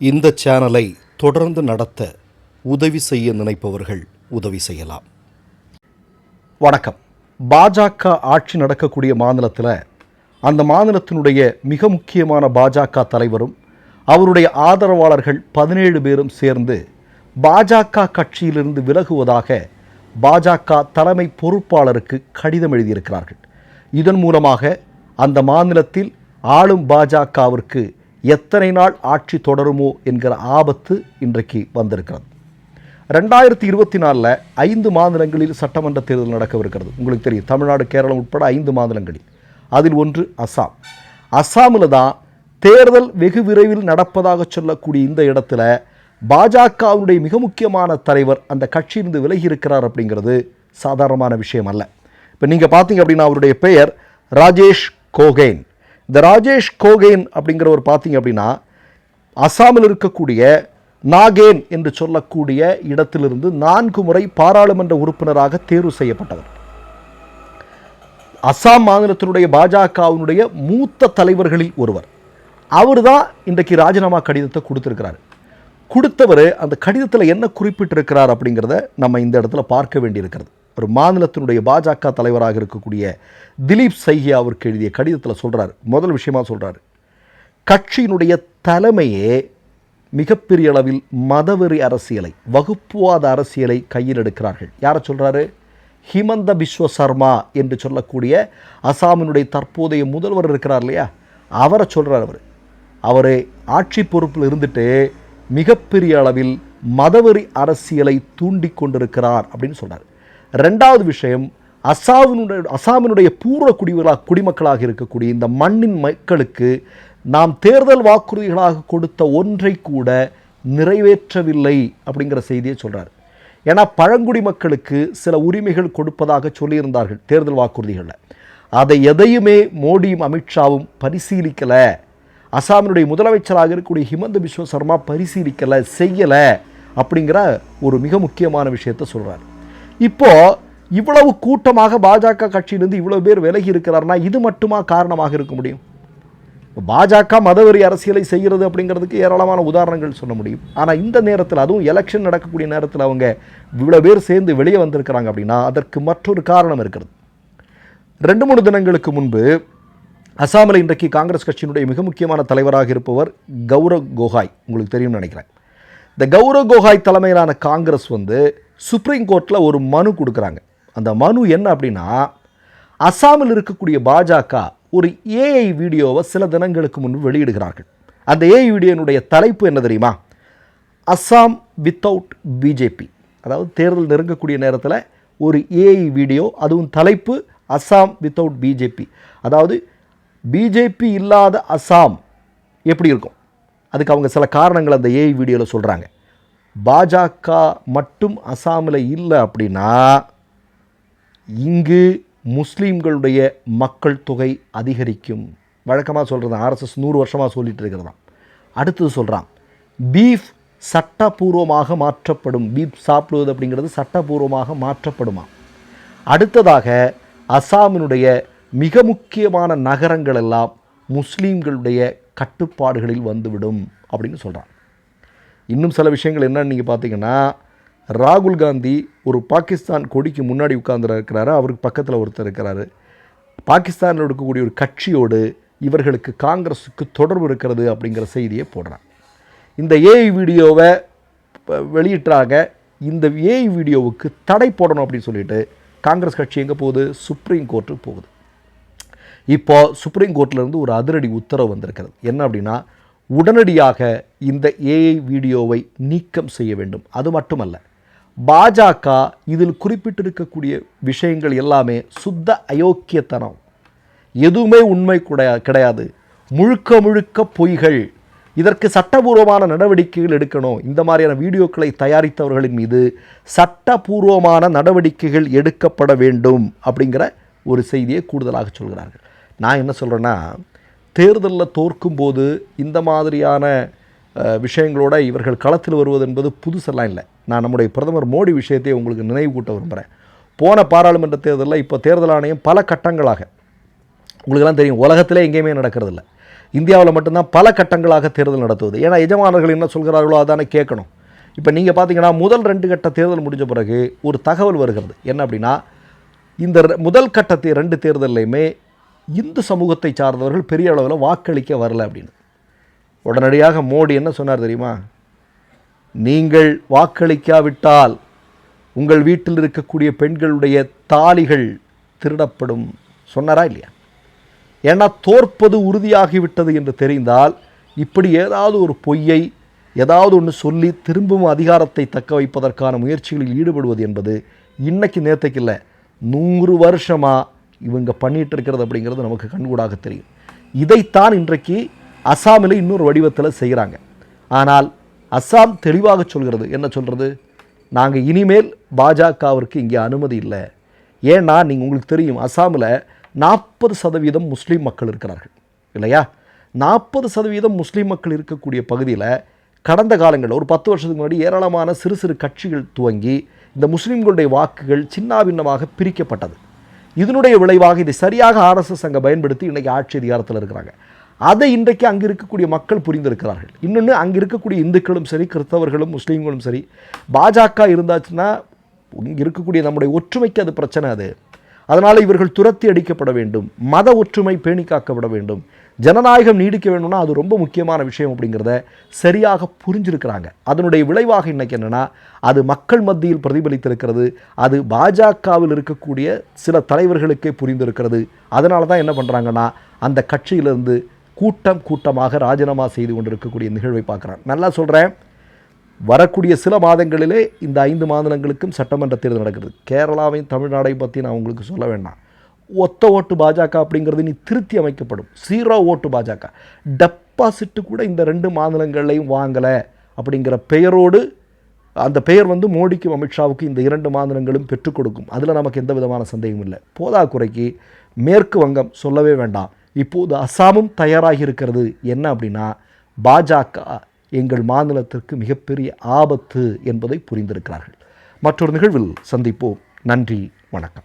இந்த சேனலை தொடர்ந்து நடத்த உதவி செய்ய நினைப்பவர்கள் உதவி செய்யலாம். வணக்கம். பாஜக ஆட்சி நடக்கக்கூடிய மாநிலத்தில் அந்த மாநிலத்தினுடைய மிக முக்கியமான பாஜக தலைவரும் அவருடைய ஆதரவாளர்கள் பதினேழு பேரும் சேர்ந்து பாஜக கட்சியிலிருந்து விலகுவதாக பாஜக தலைமை பொறுப்பாளருக்கு கடிதம் எழுதியிருக்கிறார்கள். இதன் மூலமாக அந்த மாநிலத்தில் ஆளும் பாஜகவிற்கு எத்தனை நாள் ஆட்சி தொடருமோ என்கிற ஆபத்து இன்றைக்கு வந்திருக்கிறது. ரெண்டாயிரத்தி இருபத்தி நாலில் ஐந்து மாநிலங்களில் சட்டமன்ற தேர்தல் நடக்கவிருக்கிறது. உங்களுக்கு தெரியும் தமிழ்நாடு கேரளம் உட்பட ஐந்து மாநிலங்களில். அதில் ஒன்று அஸ்ஸாம் அஸ்ஸாமில் தான் தேர்தல் வெகு விரைவில் நடப்பதாக சொல்லக்கூடிய இந்த இடத்துல பாஜகவுடைய மிக முக்கியமான தலைவர் அந்த கட்சியிலிருந்து விலகி இருக்கிறார் அப்படிங்கிறது சாதாரணமான விஷயம் அல்ல இப்போ நீங்கள் பார்த்தீங்க அப்படின்னா அவருடைய பெயர் ராஜேஷ் கோகேன். இந்த ராஜேஷ் கோகேன் அப்படிங்கிறவர் பார்த்தீங்க அப்படின்னா அசாமில் இருக்கக்கூடிய நாகேன் என்று சொல்லக்கூடிய இடத்திலிருந்து நான்கு முறை பாராளுமன்ற உறுப்பினராக தேர்வு செய்யப்பட்டவர். அசாம் மாநிலத்தினுடைய பாஜகவினுடைய மூத்த தலைவர்களில் ஒருவர். அவர் தான் இன்றைக்கு ராஜினாமா கடிதத்தை கொடுத்துருக்கிறார். கொடுத்தவர் அந்த கடிதத்தில் என்ன குறிப்பிட்டிருக்கிறார் அப்படிங்கிறத நம்ம இந்த இடத்துல பார்க்க வேண்டியிருக்கிறது. ஒரு மாநிலத்தினுடைய பாஜக தலைவராக இருக்கக்கூடிய திலீப் சைகியா அவருக்கு எழுதிய கடிதத்தில் சொல்கிறார் முதல் விஷயமா சொல்கிறார் கட்சியினுடைய தலைமையே மிகப்பெரிய அளவில் மதவெறி அரசியலை வகுப்புவாத அரசியலை கையில் எடுக்கிறார்கள். யாரை சொல்கிறாரு ஹிமந்த பிஸ்வ சர்மா என்று சொல்லக்கூடிய அசாமினுடைய தற்போதைய முதல்வர் இருக்கிறார் இல்லையா? அவரை சொல்கிறார் அவர். அவர் ஆட்சி பொறுப்பில் இருந்துட்டு மிகப்பெரிய அளவில் மதவெறி அரசியலை தூண்டி கொண்டிருக்கிறார் அப்படின்னு சொல்கிறார் ரெண்டாவது விஷயம் அசாமினுடைய அசாமினுடைய பூர்வ குடிவர்களாக குடிமக்களாக இருக்கக்கூடிய இந்த மண்ணின் மக்களுக்கு நாம் தேர்தல் வாக்குறுதிகளாக கொடுத்த ஒன்றை கூட நிறைவேற்றவில்லை அப்படிங்கிற செய்தியை சொல்கிறார் ஏன்னா பழங்குடி மக்களுக்கு சில உரிமைகள் கொடுப்பதாக சொல்லியிருந்தார்கள் தேர்தல் வாக்குறுதிகளில். அதை எதையுமே மோடியும் அமித்ஷாவும் பரிசீலிக்கலை. அசாமினுடைய முதலமைச்சராக இருக்கக்கூடிய ஹிமந்த பிஸ்வ சர்மா பரிசீலிக்கலை செய்யலை அப்படிங்கிற ஒரு மிக முக்கியமான விஷயத்தை சொல்கிறார் இப்போ இவ்வளவு கூட்டமாக பாஜக கட்சியிலிருந்து இவ்வளவு பேர் விலகி இருக்கிறார்னா இது மட்டுமா காரணமாக இருக்க முடியும்? பாஜக மதவெறி அரசியலை செய்கிறது அப்படிங்கிறதுக்கு ஏராளமான உதாரணங்கள் சொல்ல முடியும். ஆனால் இந்த நேரத்தில் அதுவும் எலெக்ஷன் நடக்கக்கூடிய நேரத்தில் அவங்க இவ்வளோ பேர் சேர்ந்து வெளியே வந்திருக்கிறாங்க அப்படின்னா அதற்கு மற்றொரு காரணம் இருக்கிறது. ரெண்டு மூணு தினங்களுக்கு முன்பு அசாமில் இன்றைக்கு காங்கிரஸ் கட்சியினுடைய மிக முக்கியமான தலைவராக இருப்பவர் கௌரவ் கோகாய். உங்களுக்கு தெரியும்னு நினைக்கிறேன். இந்த கௌரவ் கோகாய் தலைமையிலான காங்கிரஸ் வந்து சுப்ரீம் கோர்ட்டில் ஒரு மனு கொடுக்குறாங்க. அந்த மனு என்ன அப்படின்னா அசாமில் இருக்கக்கூடிய பாஜக ஒரு ஏஐ வீடியோவை சில தினங்களுக்கு முன்பு வெளியிடுகிறார்கள். அந்த ஏஐ வீடியோனுடைய தலைப்பு என்ன தெரியுமா? அஸ்ஸாம் வித்தவுட் பிஜேபி அதாவது தேர்தல் நெருங்கக்கூடிய நேரத்தில் ஒரு ஏஐ வீடியோ அதுவும் தலைப்பு அஸ்ஸாம் வித்தவுட் பிஜேபி அதாவது பிஜேபி இல்லாத அஸ்ஸாம் எப்படி இருக்கும்? அதுக்கு அவங்க சில காரணங்கள் அந்த ஏஐ வீடியோவில் சொல்கிறாங்க பாஜக மட்டும் அசாமில் இல்லை அப்படின்னா இங்கு முஸ்லீம்களுடைய மக்கள் தொகை அதிகரிக்கும். வழக்கமாக சொல்கிறது ஆர்எஸ்எஸ் நூறு வருஷமாக சொல்லிட்டு இருக்கிறதாம். அடுத்தது சொல்கிறான் பீஃப் சட்டபூர்வமாக மாற்றப்படும். பீஃப் சாப்பிடுவது அப்படிங்கிறது சட்டபூர்வமாக மாற்றப்படுமா? அடுத்ததாக அசாமினுடைய மிக முக்கியமான நகரங்கள் எல்லாம் முஸ்லீம்களுடைய கட்டுப்பாடுகளில் வந்துவிடும் அப்படின்னு சொல்கிறான் இன்னும் சில விஷயங்கள் என்னன்னு நீங்கள் பார்த்தீங்கன்னா ராகுல் காந்தி ஒரு பாகிஸ்தான் கொடிக்கு முன்னாடி உட்கார்ந்து இருக்கிறாரு. அவருக்கு பக்கத்தில் ஒருத்தர் இருக்கிறாரு. பாகிஸ்தானில் இருக்கக்கூடிய ஒரு கட்சியோடு இவர்களுக்கு காங்கிரஸுக்கு தொடர்பு இருக்கிறது அப்படிங்கிற செய்தியை போடுறான். இந்த ஏஐ வீடியோவை வெளியிட்டாக இந்த ஏஐ வீடியோவுக்கு தடை போடணும் அப்படின்னு சொல்லிட்டு காங்கிரஸ் கட்சி எங்கே போகுது? சுப்ரீம் கோர்ட்டுக்கு போகுது. இப்போ சுப்ரீம் கோர்ட்லேருந்து ஒரு அதிரடி உத்தரவு வந்திருக்கிறது. என்ன அப்படின்னா உடனடியாக இந்த ஏஐ வீடியோவை நீக்கம் செய்ய வேண்டும். அது மட்டுமல்ல பாஜக இதில் குறிப்பிட்டிருக்கக்கூடிய விஷயங்கள் எல்லாமே சுத்த அயோக்கியத்தனம். எதுவுமே உண்மை கூட- கிடையாது. முழுக்க முழுக்க பொய்கள். இதற்கு சட்டபூர்வமான நடவடிக்கைகள் எடுக்கணும். இந்த மாதிரியான வீடியோக்களை தயாரித்தவர்களின் மீது சட்டபூர்வமான நடவடிக்கைகள் எடுக்கப்பட வேண்டும் அப்படிங்கிற ஒரு செய்தியை கூடுதலாக சொல்கிறார்கள். நான் என்ன சொல்கிறேன்னா தேர்தலில் தோற்கும்போது இந்த மாதிரியான விஷயங்களோட இவர்கள் களத்தில் வருவது என்பது புதுசெல்லாம் இல்லை. நான் நம்முடைய பிரதமர் மோடி விஷயத்தை உங்களுக்கு நினைவு கூட்ட விரும்புகிறேன் போன பாராளுமன்ற தேர்தலில் இப்போ தேர்தல் ஆணையம் பல கட்டங்களாக உங்களுக்கெல்லாம் தெரியும் உலகத்திலே எங்கேயுமே நடக்கிறதில்ல. இந்தியாவில் மட்டும்தான் பல கட்டங்களாக தேர்தல் நடத்துவது. ஏன்னா எஜமானர்கள் என்ன சொல்கிறார்களோ அதானே கேட்கணும். இப்போ நீங்கள் பார்த்தீங்கன்னா முதல் ரெண்டு கட்ட தேர்தல் முடிஞ்ச பிறகு ஒரு தகவல் வருகிறது. என்ன அப்படின்னா இந்த ரெ- முதல் கட்டத்தை ரெண்டு தேர்தல்லையுமே இந்து சமூகத்தை சார்ந்தவர்கள் பெரிய அளவில் வாக்களிக்க வரல அப்படின்னு. உடனடியாக மோடி என்ன சொன்னார் தெரியுமா? நீங்கள் வாக்களிக்காவிட்டால் உங்கள் வீட்டில் இருக்கக்கூடிய பெண்களுடைய தாலிகள் திருடப்படும். சொன்னாரா இல்லையா? ஏன்னா தோற்பது உறுதியாகிவிட்டது என்று தெரிந்தால் இப்படி ஏதாவது ஒரு பொய்யை ஏதாவது ஒன்று சொல்லி திரும்பவும் அதிகாரத்தை தக்க வைப்பதற்கான முயற்சிகளில் ஈடுபடுவது என்பது இன்னைக்கு நேற்றுக்கு இல்லை நூறு வருஷமாக இவங்க பண்ணிகிட்டு இருக்கிறது அப்படிங்கிறது நமக்கு கண்கூடாக தெரியும். இதைத்தான் இன்றைக்கு அசாமில் இன்னொரு வடிவத்தில் செய்கிறாங்க ஆனால் அஸ்ஸாம் தெளிவாக சொல்கிறது. என்ன சொல்கிறது நாங்கள் இனிமேல் பாஜகவிற்கு இங்கே அனுமதி இல்லை. ஏன்னா நீங்கள் உங்களுக்கு தெரியும் அஸ்ஸாமில் நாற்பது சதவீதம் முஸ்லீம் மக்கள் இருக்கிறார்கள். இல்லையா? நாற்பது சதவீதம் முஸ்லீம் மக்கள் இருக்கக்கூடிய பகுதியில் கடந்த காலங்களில் ஒரு பத்து வருஷத்துக்கு முன்னாடி ஏராளமான சிறு சிறு கட்சிகள் துவங்கி இந்த முஸ்லீம்களுடைய வாக்குகள் சின்னாபின்னமாக பிரிக்கப்பட்டது. இதனுடைய விளைவாக இதை சரியாக ஆர்எஸ்எஸ் அங்கே பயன்படுத்தி இன்றைக்கி ஆட்சி அதிகாரத்தில் இருக்கிறாங்க. அதை இன்றைக்கு அங்கே இருக்கக்கூடிய மக்கள் புரிந்திருக்கிறார்கள். இன்னொன்று அங்கே இருக்கக்கூடிய இந்துக்களும் சரி கிறிஸ்தவர்களும் முஸ்லீம்களும் சரி பாஜக இருந்தாச்சுன்னா இங்கே இருக்கக்கூடிய நம்முடைய ஒற்றுமைக்கு அது பிரச்சனை அது. அதனால் இவர்கள் துரத்தி அடிக்கப்பட வேண்டும் மத ஒற்றுமை பேணி காக்கப்பட வேண்டும் ஜனநாயகம் நீடிக்க வேணும்னா அது ரொம்ப முக்கியமான விஷயம் அப்படிங்கிறத சரியாக புரிஞ்சிருக்கிறாங்க. அதனுடைய விளைவாக இன்னைக்கு என்னென்னா அது மக்கள் மத்தியில் பிரதிபலித்திருக்கிறது அது பாஜகவில் இருக்கக்கூடிய சில தலைவர்களுக்கே புரிந்திருக்கிறது. அதனால தான் என்ன பண்ணுறாங்கன்னா அந்த கட்சியிலிருந்து கூட்டம் கூட்டமாக ராஜினாமா செய்து கொண்டிருக்கக்கூடிய நிகழ்வை பார்க்குறாங்க. நல்லா சொல்கிறேன் வரக்கூடிய சில மாதங்களிலே இந்த ஐந்து மாநிலங்களுக்கும் சட்டமன்ற தேர்தல் நடக்குது கேரளாவையும் தமிழ்நாடையும் பற்றி நான் உங்களுக்கு சொல்ல வேண்டாம். ஒத்த ஓட்டு பாஜக அப்படிங்கிறது நீ திருத்தி அமைக்கப்படும். சீரோ ஓட்டு பாஜக. டெபாசிட்டு கூட இந்த ரெண்டு மாநிலங்களையும் வாங்கலை அப்படிங்கிற பெயரோடு அந்த பெயர் வந்து மோடிக்கும் அமித்ஷாவுக்கும் இந்த இரண்டு மாநிலங்களும் பெற்றுக் கொடுக்கும். அதில் நமக்கு எந்த விதமான சந்தேகமும் இல்லை. போதா குறைக்கு மேற்கு வங்கம் சொல்லவே வேண்டாம். இப்போது அசாமும் தயாராகி இருக்கிறது. என்ன அப்படின்னா பாஜக எங்கள் மாநிலத்திற்கு மிகப்பெரிய ஆபத்து என்பதை புரிந்திருக்கிறார்கள். மற்றொரு நிகழ்வில் சந்திப்போம். நன்றி வணக்கம்.